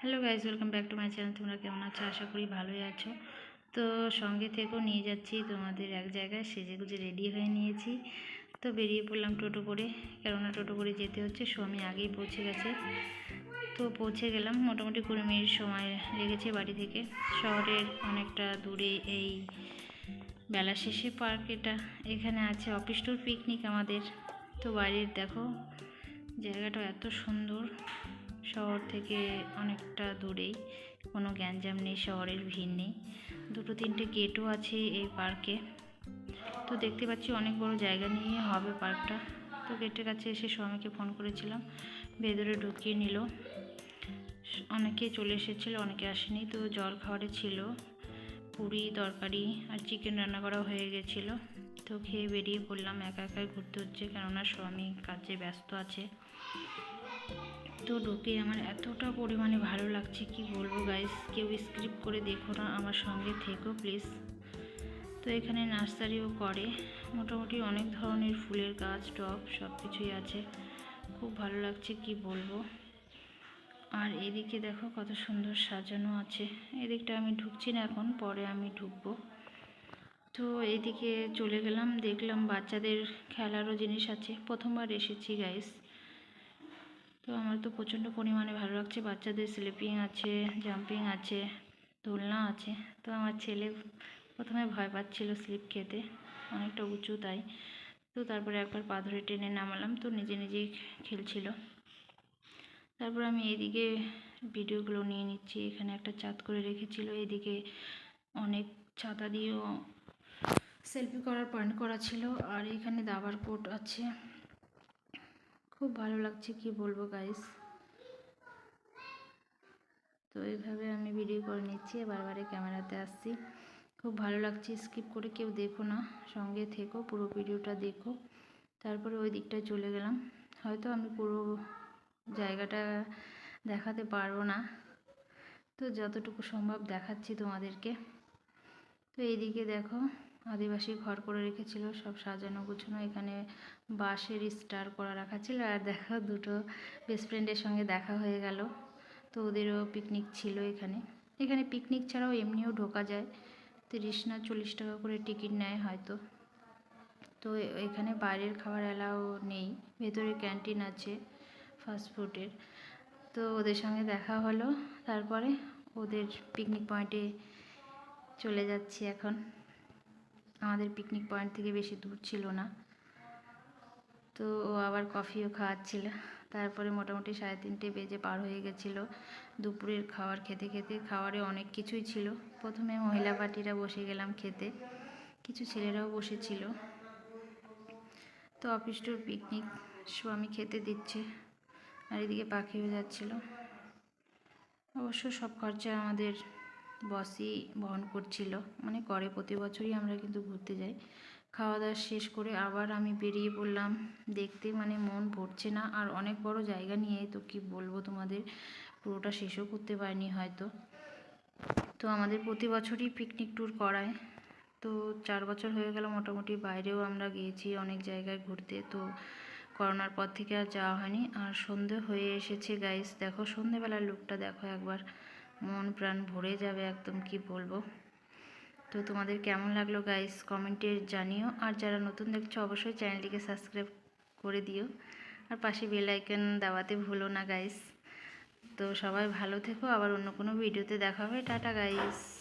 Hello guys welcome back to my channel. তোমরা কেমন আছো? আশা করি ভালোই আছো। তো সঙ্গে থেকেও নিয়ে যাচ্ছি তোমাদের এক জায়গায় সেজে গুজে রেডি হয়ে নিয়েছি। তো বেরিয়ে পড়লাম টোটো করে। কেননা টোটো করে যেতে হচ্ছে স্বামী আগেই পৌঁছে গেছে। তো পৌঁছে গেলাম। মোটামুটি কুড়ি মিনিট সময় লেগেছে বাড়ি থেকে। শহরের অনেকটা দূরে এই বেলা শেষে পার্ক এটা। এখানে আছে অফিস টুর পিকনিক আমাদের। তো বাড়ির দেখো জায়গাটা এত সুন্দর। শহর থেকে অনেকটা দূরেই, কোনো গ্যাঞ্জাম নেই, শহরের ভিড় নেই। দুটো তিনটে গেটও আছে এই পার্কে তো দেখতে পাচ্ছি অনেক বড় জায়গা নিয়ে হবে পার্কটা তো গেটের কাছে এসে স্বামীকে ফোন করেছিলাম। ভেতরে ঢুকিয়ে নিল। অনেকে চলে এসেছিল, অনেকে আসেনি। তো জল খাবারে ছিল, পুরি, তরকারি আর চিকেন রান্না করা হয়ে গেছিল। তো খেয়ে বেরিয়ে পড়লাম, একা একাই ঘুরতে হচ্ছে কেননা স্বামী কাজে ব্যস্ত আছে। তো ঢুকে আমার এতটা পরিমাণে ভালো লাগছে, কি বলব গাইস কেউ স্ক্রিপ করে দেখো না, আমার সঙ্গে থেকো প্লিজ তো এখানে নার্সারিও করে, মোটামুটি অনেক ধরনের ফুলের গাছ, টব সব কিছুই আছে। খুব ভালো লাগছে, কি বলব? আর এদিকে দেখো কত সুন্দর সাজানো আছে। এদিকটা আমি ঢুকছি না এখন, পরে আমি ঢুকবো। তো এদিকে চলে গেলাম, দেখলাম বাচ্চাদের খেলারও জিনিস আছে। প্রথমবার এসেছি গাইস তো আমার তো প্রচণ্ড পরিমাণে ভালো লাগছে। বাচ্চাদের স্লিপিং আছে জাম্পিং আছে, দোলনা আছে। তো আমার ছেলে প্রথমে ভয় পাচ্ছিল স্লিপ খেতে। অনেকটা উঁচু তাই। তো তারপরে একবার পা ধরে টেনে নামালাম। তো নিজে নিজেই খেলছিল। তারপর আমি এদিকে ভিডিওগুলো নিয়ে নিচ্ছি। এখানে একটা চাঁদ করে রেখেছিল। এদিকে অনেক ছাতা দিয়েও সেলফি করার পয়েন্ট করা ছিল। আর এখানে দাবার কোট আছে। খুব ভালো লাগছে কি বলব গাইস তো এইভাবে আমি ভিডিও করে নিচ্ছি বারবারে ক্যামেরাতে আসছি। খুব ভালো লাগছে স্কিপ করে কেউ দেখো না, সঙ্গে থেকো, পুরো ভিডিওটা দেখো। তারপরে ওই দিকটায় চলে গেলাম। হয়তো আমি পুরো জায়গাটা দেখাতে পারব না। তো যতটুকু সম্ভব দেখাচ্ছি তোমাদেরকে। তো এইদিকে দেখো আদিবাসী ঘর করে রেখেছিল, সব সাজানো গুছানো, এখানে বাঁশের স্টার করা রাখা ছিল, আর দেখা দুটো বেস্ট ফ্রেন্ডের সঙ্গে দেখা হয়ে গেল। তো ওদেরও পিকনিক ছিল এখানে। এখানে পিকনিক ছাড়াও এমনিও ঢোকা যায়। তিরিশ না চল্লিশ টাকা করে টিকিট নেয় হয়তো। তো এখানে বাইরের খাবার অ্যালাও নেই, ভেতরে ক্যান্টিন আছে ফাস্টফুডের তো ওদের সঙ্গে দেখা হলো, তারপরে ওদের পিকনিক পয়েন্টে চলে যাচ্ছি এখন। আমাদের পিকনিক পয়েন্ট থেকে বেশি দূর ছিল না। তো ও আবার কফিও খাওয়াচ্ছিল। তারপরে মোটামুটি সাড়ে তিনটে বেজে পার হয়ে গেছিল। দুপুরের খাবার খেতে খেতে খাবারে অনেক কিছুই ছিল। প্রথমে মহিলা পার্টিরা বসে গেলাম খেতে। কিছু ছেলেরাও বসেছিল। তো অফিস টুর পিকনিক স্বামী খেতে দিচ্ছে। আর এদিকে পাখিও যাচ্ছিল। অবশ্য সব খরচা আমাদের বসই বহন করছিল। মানে করে, প্রতি বছরই আমরা কিন্তু ঘুরতে যাই। খাওয়া দাওয়া শেষ করে আবার আমি বেরিয়ে পড়লাম। দেখতে মানে মন ভরছে না। আর অনেক বড় জায়গা নিয়ে তো কি বলব তোমাদের? পুরোটা শেষও করতে পারিনি হয়তো। তো আমাদের প্রতি বছরই পিকনিক ট্যুর করায়। তো চার বছর হয়ে গেল মোটামুটি বাইরেও আমরা গিয়েছি অনেক জায়গায় ঘুরতে। তো করোনার পর থেকে আর যাওয়া হয়নি। আর সন্ধে হয়ে এসেছে গাইস দেখো সন্ধেবেলার লুকটা দেখো একবার। মন প্রাণ ভরে যাবে একদম, কি বলব? তো তোমাদের কেমন লাগল গাইস কমেন্টে জানিও। আর যারা নতুন দেখছ, অবশ্যই চ্যানেলটিকে সাবস্ক্রাইব করে দিও। আর পাশে বেল আইকন দেওয়াতে ভুলো না গাইস তো সবাই ভালো থেকো। আবার অন্য কোনো ভিডিওতে দেখা হবে। Tata guys